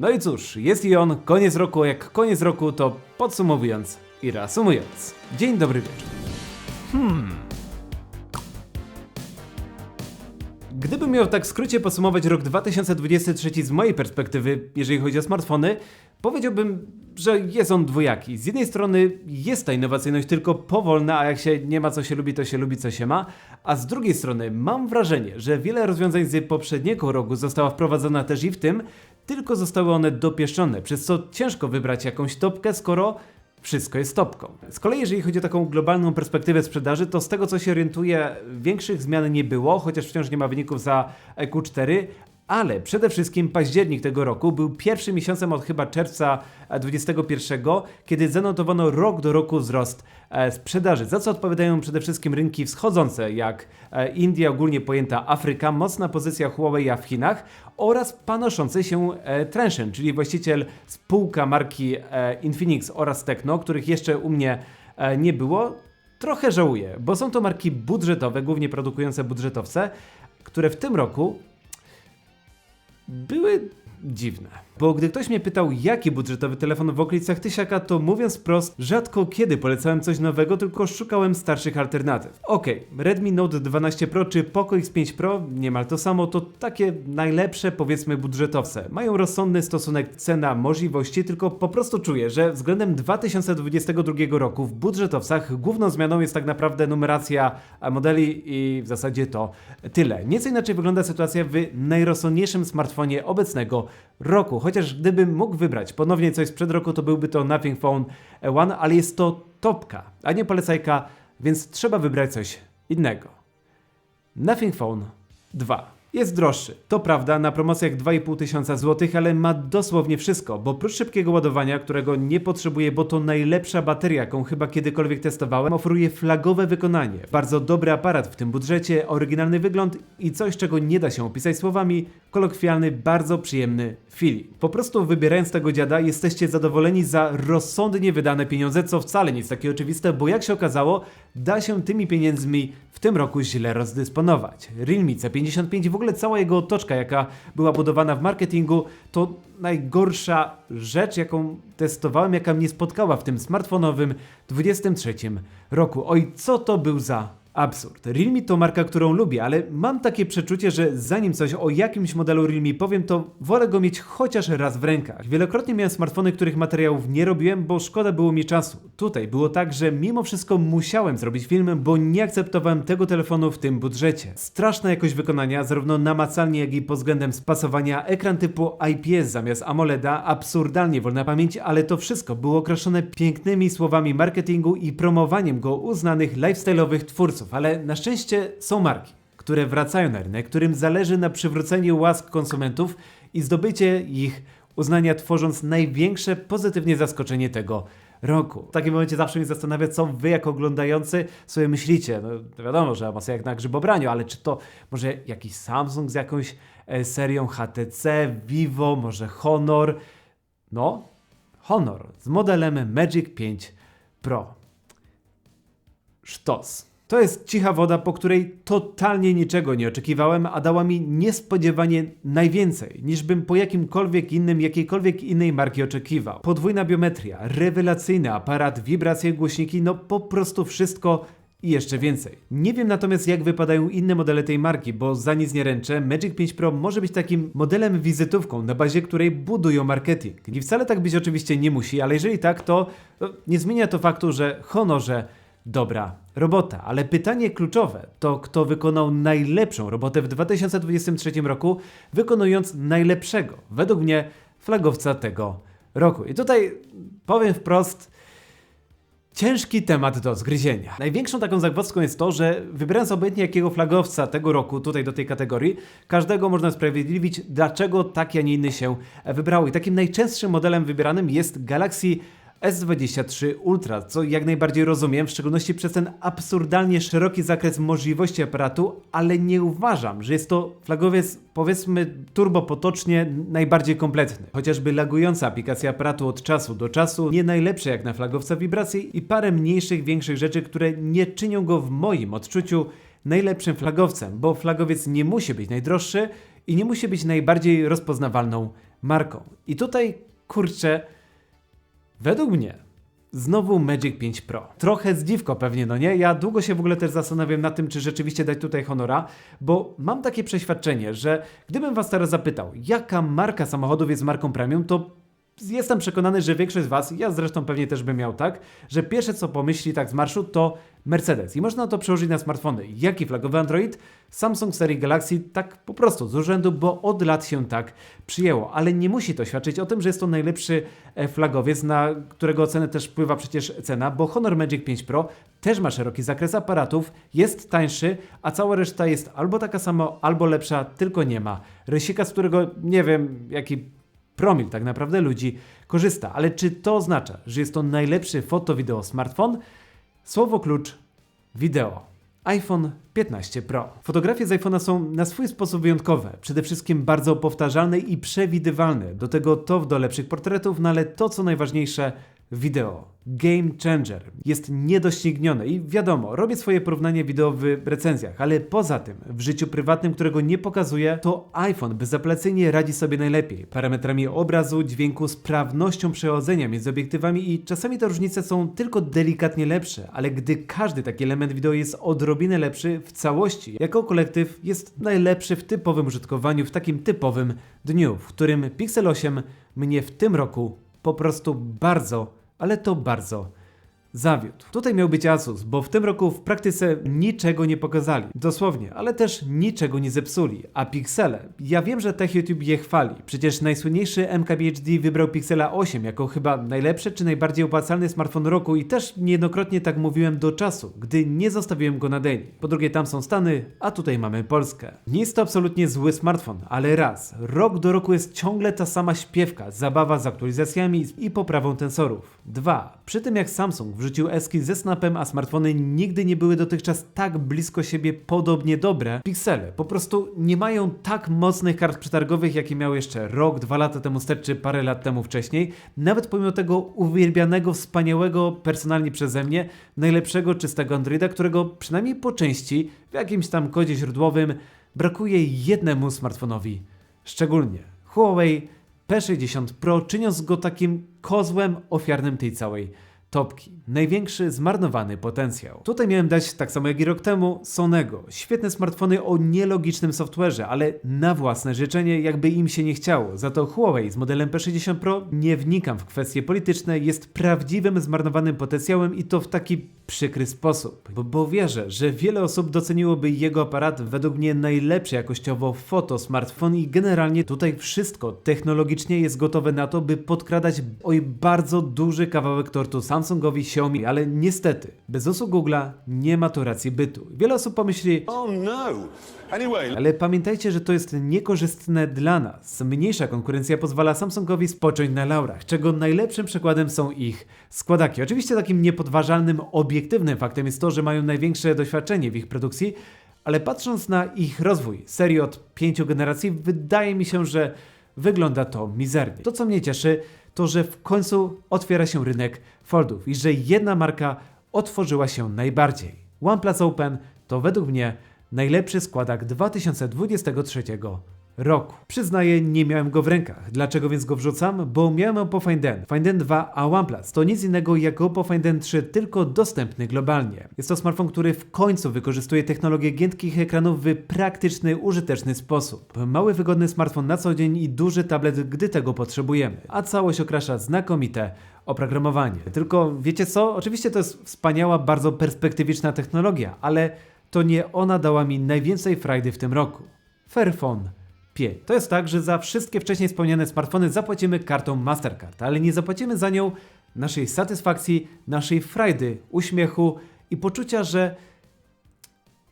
No i cóż, jest i on, koniec roku, jak koniec roku, to podsumowując i reasumując. Dzień dobry wieczór. Gdybym miał tak w skrócie podsumować rok 2023 z mojej perspektywy, jeżeli chodzi o smartfony, powiedziałbym, że jest on dwojaki. Z jednej strony jest ta innowacyjność tylko powolna, a jak się nie ma co się lubi, to się lubi co się ma, a z drugiej strony mam wrażenie, że wiele rozwiązań z poprzedniego roku została wprowadzona też i w tym, tylko zostały one dopieszczone, przez co ciężko wybrać jakąś topkę, skoro wszystko jest topką. Z kolei jeżeli chodzi o taką globalną perspektywę sprzedaży, to z tego co się orientuję, większych zmian nie było, chociaż wciąż nie ma wyników za EQ4, ale przede wszystkim październik tego roku był pierwszym miesiącem od chyba czerwca e, 21, kiedy zanotowano rok do roku wzrost e, sprzedaży, za co odpowiadają przede wszystkim rynki wschodzące, jak e, India, ogólnie pojęta Afryka, mocna pozycja Huawei w Chinach oraz panoszący się e, czyli właściciel spółka marki e, Infinix oraz Tecno, których jeszcze u mnie e, nie było. Trochę żałuję, bo są to marki budżetowe, głównie produkujące budżetowce, które w tym roku były dziwne. Bo gdy ktoś mnie pytał, jaki budżetowy telefon w okolicach tysiaka, to mówiąc prost, rzadko kiedy polecałem coś nowego, tylko szukałem starszych alternatyw. Okej, Redmi Note 12 Pro czy Poco X5 Pro, niemal to samo, to takie najlepsze, powiedzmy, budżetowce. Mają rozsądny stosunek cena-możliwości, tylko po prostu czuję, że względem 2022 roku w budżetowcach główną zmianą jest tak naprawdę numeracja e, modeli i w zasadzie to tyle. Nieco inaczej wygląda sytuacja w najrozsądniejszym smartfonie obecnego roku. Chociaż gdybym mógł wybrać ponownie coś sprzed roku, to byłby to Nothing Phone One, ale jest to topka, a nie polecajka, więc trzeba wybrać coś innego. Nothing Phone 2. Jest droższy. To prawda, na promocjach 2,5 tysiąca złotych, ale ma dosłownie wszystko, bo oprócz szybkiego ładowania, którego nie potrzebuję, bo to najlepsza bateria, jaką chyba kiedykolwiek testowałem, oferuje flagowe wykonanie. Bardzo dobry aparat w tym budżecie, oryginalny wygląd i coś, czego nie da się opisać słowami, kolokwialny, bardzo przyjemny feeling. Po prostu wybierając tego dziada, jesteście zadowoleni za rozsądnie wydane pieniądze, co wcale nie jest takie oczywiste, bo jak się okazało, da się tymi pieniędzmi w tym roku źle rozdysponować. Realme C55 w ogóle cała jego otoczka, jaka była budowana w marketingu, to najgorsza rzecz, jaką testowałem, jaka mnie spotkała w tym smartfonowym 23 roku. Oj, co to był za absurd. Realme to marka, którą lubię, ale mam takie przeczucie, że zanim coś o jakimś modelu Realme powiem, to wolę go mieć chociaż raz w rękach. Wielokrotnie miałem smartfony, których materiałów nie robiłem, bo szkoda było mi czasu. Tutaj było tak, że mimo wszystko musiałem zrobić film, bo nie akceptowałem tego telefonu w tym budżecie. Straszna jakość wykonania, zarówno namacalnie, jak i pod względem spasowania. Ekran typu IPS zamiast AMOLEDa, absurdalnie wolna pamięć, ale to wszystko było okraszone pięknymi słowami marketingu i promowaniem go uznanych lifestyle'owych twórców, ale na szczęście są marki, które wracają na rynek, którym zależy na przywróceniu łask konsumentów i zdobycie ich uznania, tworząc największe pozytywnie zaskoczenie tego roku. W takim momencie zawsze mnie zastanawia, co wy jako oglądający sobie myślicie. No wiadomo, że Amazon jak na grzybobraniu, ale czy to może jakiś Samsung z jakąś e, serią HTC, Vivo, może Honor? No, Honor z modelem Magic 5 Pro. Sztos. To jest cicha woda, po której totalnie niczego nie oczekiwałem, a dała mi niespodziewanie najwięcej, niż bym po jakimkolwiek innym, jakiejkolwiek innej marki oczekiwał. Podwójna biometria, rewelacyjny aparat, wibracje, głośniki, no po prostu wszystko i jeszcze więcej. Nie wiem natomiast jak wypadają inne modele tej marki, bo za nic nie ręczę, Magic 5 Pro może być takim modelem wizytówką, na bazie której budują marketing. I wcale tak być oczywiście nie musi, ale jeżeli tak, to nie zmienia to faktu, że honorze dobra robota. Ale pytanie kluczowe to, kto wykonał najlepszą robotę w 2023 roku, wykonując najlepszego, według mnie, flagowca tego roku. I tutaj powiem wprost, Ciężki temat do zgryzienia. Największą taką zagwozdką jest to, że wybierając obojętnie jakiego flagowca tego roku tutaj do tej kategorii, każdego można sprawiedliwić, dlaczego taki, a nie inny się wybrało. I takim najczęstszym modelem wybieranym jest Galaxy S23 Ultra, co jak najbardziej rozumiem, w szczególności przez ten absurdalnie szeroki zakres możliwości aparatu, ale nie uważam, że jest to flagowiec, powiedzmy turbo potocznie, najbardziej kompletny. Chociażby lagująca aplikacja aparatu od czasu do czasu, nie najlepsze jak na flagowca wibracje i parę mniejszych, większych rzeczy, które nie czynią go w moim odczuciu najlepszym flagowcem, bo flagowiec nie musi być najdroższy i nie musi być najbardziej rozpoznawalną marką. I tutaj, kurczę, według mnie Znowu Magic 5 Pro. Trochę zdziwko pewnie, no nie? Ja długo się w ogóle też zastanawiam nad tym, czy rzeczywiście dać tutaj honora, bo mam takie przeświadczenie, że gdybym was teraz zapytał, jaka marka samochodów jest marką premium, to jestem przekonany, że większość z Was, ja zresztą pewnie też bym miał tak, że pierwsze co pomyśli tak z marszu to Mercedes. I można to przełożyć na smartfony. Jaki flagowy Android? Samsung serii Galaxy tak po prostu z urzędu, bo od lat się tak przyjęło. Ale nie musi to świadczyć o tym, że jest to najlepszy e, flagowiec, na którego ocenę też wpływa przecież cena, bo Honor Magic 5 Pro też ma szeroki zakres aparatów, jest tańszy, a cała reszta jest albo taka sama, albo lepsza, tylko nie ma rysika, z którego nie wiem jaki promil tak naprawdę ludzi korzysta. Ale czy to oznacza, że jest to najlepszy foto-wideo smartfon? Słowo klucz wideo. iPhone 15 Pro. Fotografie z iPhone'a są na swój sposób wyjątkowe, przede wszystkim bardzo powtarzalne i przewidywalne. Do tego to do lepszych portretów, no ale to co najważniejsze, wideo. Game changer. Jest niedościgniony i wiadomo, robię swoje porównanie wideo w recenzjach, ale poza tym, w życiu prywatnym, którego nie pokazuję, to iPhone bezapelacyjnie radzi sobie najlepiej. Parametrami obrazu, dźwięku, sprawnością przechodzenia między obiektywami i czasami te różnice są tylko delikatnie lepsze, ale gdy każdy taki element wideo jest odrobinę lepszy w całości, jako kolektyw jest najlepszy w typowym użytkowaniu, w takim typowym dniu, w którym Pixel 8 mnie w tym roku po prostu bardzo ale to bardzo zawiódł. Tutaj miał być Asus, bo w tym roku w praktyce niczego nie pokazali. Dosłownie, ale też niczego nie zepsuli. A Pixele, ja wiem, że TechYouTube je chwali. Przecież najsłynniejszy MKBHD wybrał Pixela 8 jako chyba najlepszy czy najbardziej opłacalny smartfon roku i też niejednokrotnie tak mówiłem do czasu, gdy nie zostawiłem go na daily. Po drugie, tam są Stany, a tutaj mamy Polskę. Nie jest to absolutnie zły smartfon, ale raz, rok do roku jest ciągle ta sama śpiewka, zabawa z aktualizacjami i poprawą tensorów. Dwa, przy tym jak Samsung wrzucił eski ze snapem, a smartfony nigdy nie były dotychczas tak blisko siebie podobnie dobre, Pixele po prostu nie mają tak mocnych kart przetargowych, jakie miały jeszcze rok, dwa lata temu czy parę lat temu wcześniej, nawet pomimo tego uwielbianego, wspaniałego personalnie przeze mnie, najlepszego czystego Androida, którego przynajmniej po części w jakimś tam kodzie źródłowym brakuje jednemu smartfonowi. Szczególnie Huawei P60 Pro, czyniąc go takim kozłem ofiarnym tej całej topki. Największy zmarnowany potencjał. Tutaj miałem dać, tak samo jak i rok temu, Sonego. Świetne smartfony o nielogicznym software'ze, ale na własne życzenie, jakby im się nie chciało. Za to Huawei z modelem P60 Pro, nie wnikam w kwestie polityczne, jest prawdziwym zmarnowanym potencjałem i to w taki przykry sposób. Bo, bo wierzę, że wiele osób doceniłoby jego aparat według mnie najlepszy jakościowo foto smartfon i generalnie tutaj wszystko technologicznie jest gotowe na to, by podkradać oj bardzo duży kawałek tortu Samsungowi, Xiaomi, ale niestety bez usług Google'a nie ma to racji bytu. Wiele osób pomyśli, Oh no. Anyway, ale pamiętajcie, że to jest niekorzystne dla nas. Mniejsza konkurencja pozwala Samsungowi spocząć na laurach, czego najlepszym przykładem są ich składaki. Oczywiście takim niepodważalnym, obiektywnym faktem jest to, że mają największe doświadczenie w ich produkcji, ale patrząc na ich rozwój serii od pięciu generacji, wydaje mi się, że wygląda to mizernie. To, co mnie cieszy, to że w końcu otwiera się rynek foldów i że jedna marka otworzyła się najbardziej. OnePlus Open to według mnie najlepszy składak 2023 roku. Przyznaję, nie miałem go w rękach. Dlaczego więc go wrzucam? Bo miałem Oppo Find N, Find N 2, a OnePlus to nic innego jak Oppo Find N 3, tylko dostępny globalnie. Jest to smartfon, który w końcu wykorzystuje technologię giętkich ekranów w praktyczny, użyteczny sposób. Mały, wygodny smartfon na co dzień i duży tablet, gdy tego potrzebujemy. A całość okrasza znakomite oprogramowanie. Tylko wiecie co? Oczywiście to jest wspaniała, bardzo perspektywiczna technologia, ale to nie ona dała mi najwięcej frajdy w tym roku. Fairphone 5. To jest tak, że za wszystkie wcześniej wspomniane smartfony zapłacimy kartą Mastercard, ale nie zapłacimy za nią naszej satysfakcji, naszej frajdy, uśmiechu i poczucia, że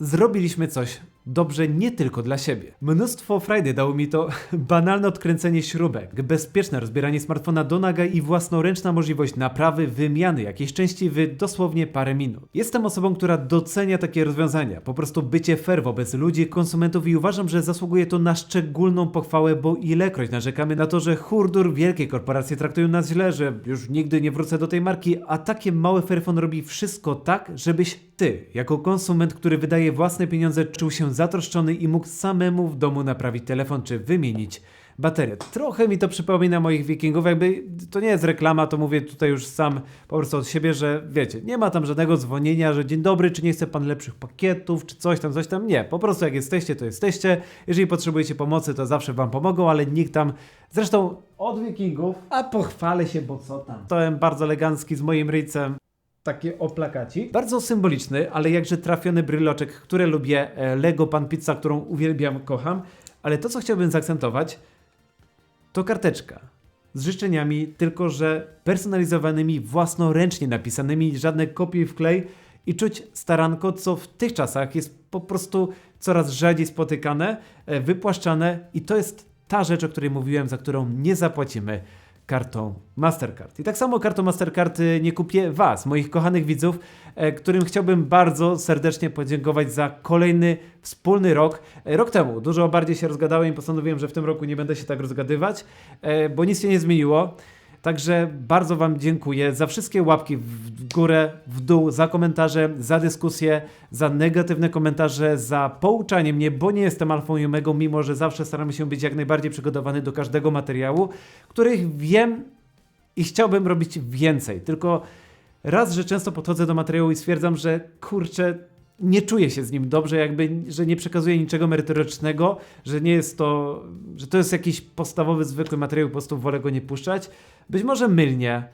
zrobiliśmy coś dobrze nie tylko dla siebie. Mnóstwo frajdy dało mi to banalne odkręcenie śrubek, bezpieczne rozbieranie smartfona do naga i własnoręczna możliwość naprawy, wymiany jakiejś części w dosłownie parę minut. Jestem osobą, która docenia takie rozwiązania, po prostu bycie fair wobec ludzi, konsumentów i uważam, że zasługuje to na szczególną pochwałę, bo ilekroć narzekamy na to, że hurdur wielkie korporacje traktują nas źle, że już nigdy nie wrócę do tej marki, a takie małe Fairphone robi wszystko tak, żebyś ty, jako konsument, który wydaje własne pieniądze, czuł się zatroszczony i mógł samemu w domu naprawić telefon czy wymienić baterię. Trochę mi to przypomina moich wikingów, jakby to nie jest reklama, to mówię tutaj już sam po prostu od siebie, że wiecie, nie ma tam żadnego dzwonienia, że dzień dobry, czy nie chce pan lepszych pakietów, czy coś tam, coś tam. Nie, po prostu jak jesteście, to jesteście. Jeżeli potrzebujecie pomocy, to zawsze wam pomogą, ale nikt tam, zresztą od wikingów, a pochwalę się, bo co tam. Tołem bardzo elegancki z moim ryjcem takie oplakaci. Bardzo symboliczny, ale jakże trafiony bryloczek, który lubię, e, Lego Pan Pizza, którą uwielbiam, kocham. Ale to, co chciałbym zaakcentować, to karteczka z życzeniami, tylko że personalizowanymi, własnoręcznie napisanymi, żadne kopie i wklej i czuć staranko, co w tych czasach jest po prostu coraz rzadziej spotykane, e, wypłaszczane i to jest ta rzecz, o której mówiłem, za którą nie zapłacimy kartą Mastercard. I tak samo kartą Mastercard y, nie kupię Was, moich kochanych widzów, e, którym chciałbym bardzo serdecznie podziękować za kolejny wspólny rok. E, Rok temu dużo bardziej się rozgadałem i postanowiłem, że w tym roku nie będę się tak rozgadywać, e, bo nic się nie zmieniło. Także bardzo Wam dziękuję za wszystkie łapki w górę, w dół, za komentarze, za dyskusje, za negatywne komentarze, za pouczanie mnie, bo nie jestem alfą i omegą, mimo że zawsze staramy się być jak najbardziej przygotowany do każdego materiału, których wiem i chciałbym robić więcej. Tylko raz, że często podchodzę do materiału i stwierdzam, że kurczę, nie czuję się z nim dobrze, jakby, że nie przekazuję niczego merytorycznego, że nie jest to, że to jest jakiś podstawowy, zwykły materiał, po prostu wolę go nie puszczać. Być może mylnie,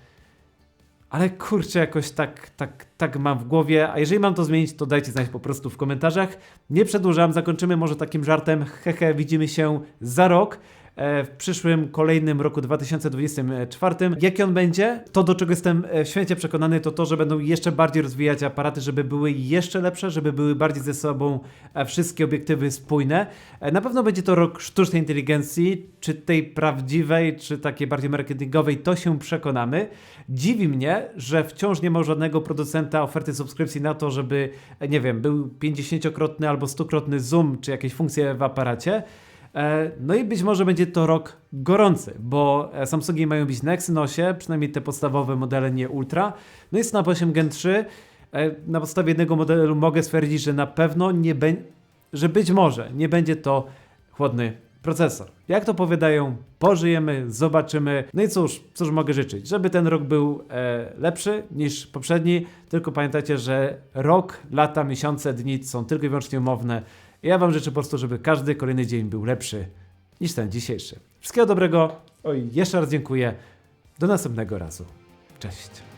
ale kurczę, jakoś tak, tak, tak mam w głowie, a jeżeli mam to zmienić, to dajcie znać po prostu w komentarzach. Nie przedłużam, zakończymy może takim żartem, hehe, widzimy się za rok. E, W przyszłym, kolejnym roku 2024. Jaki on będzie? To, do czego jestem e, święcie przekonany, to to, że będą jeszcze bardziej rozwijać aparaty, żeby były jeszcze lepsze, żeby były bardziej ze sobą e, wszystkie obiektywy spójne. Na pewno będzie to rok sztucznej inteligencji, czy tej prawdziwej, czy takiej bardziej marketingowej, to się przekonamy. Dziwi mnie, że wciąż nie ma żadnego producenta oferty subskrypcji na to, żeby, nie wiem, był 50-krotny albo 100-krotny zoom, czy jakieś funkcje w aparacie. E, No i być może będzie to rok gorący, bo e, Samsungi mają być na Exynosie, przynajmniej te podstawowe modele, nie Ultra. No i Snap 8 Gen 3. E, Na podstawie jednego modelu mogę stwierdzić, że na pewno nie będzie, że być może nie będzie to chłodny procesor. Jak to powiadają, pożyjemy, zobaczymy. No i cóż, cóż mogę życzyć? Żeby ten rok był e, lepszy niż poprzedni, tylko pamiętajcie, że rok, lata, miesiące, dni są tylko i wyłącznie umowne. Ja Wam życzę po prostu, żeby każdy kolejny dzień był lepszy niż ten dzisiejszy. Wszystkiego dobrego. Oj, jeszcze raz dziękuję. Do następnego razu. Cześć.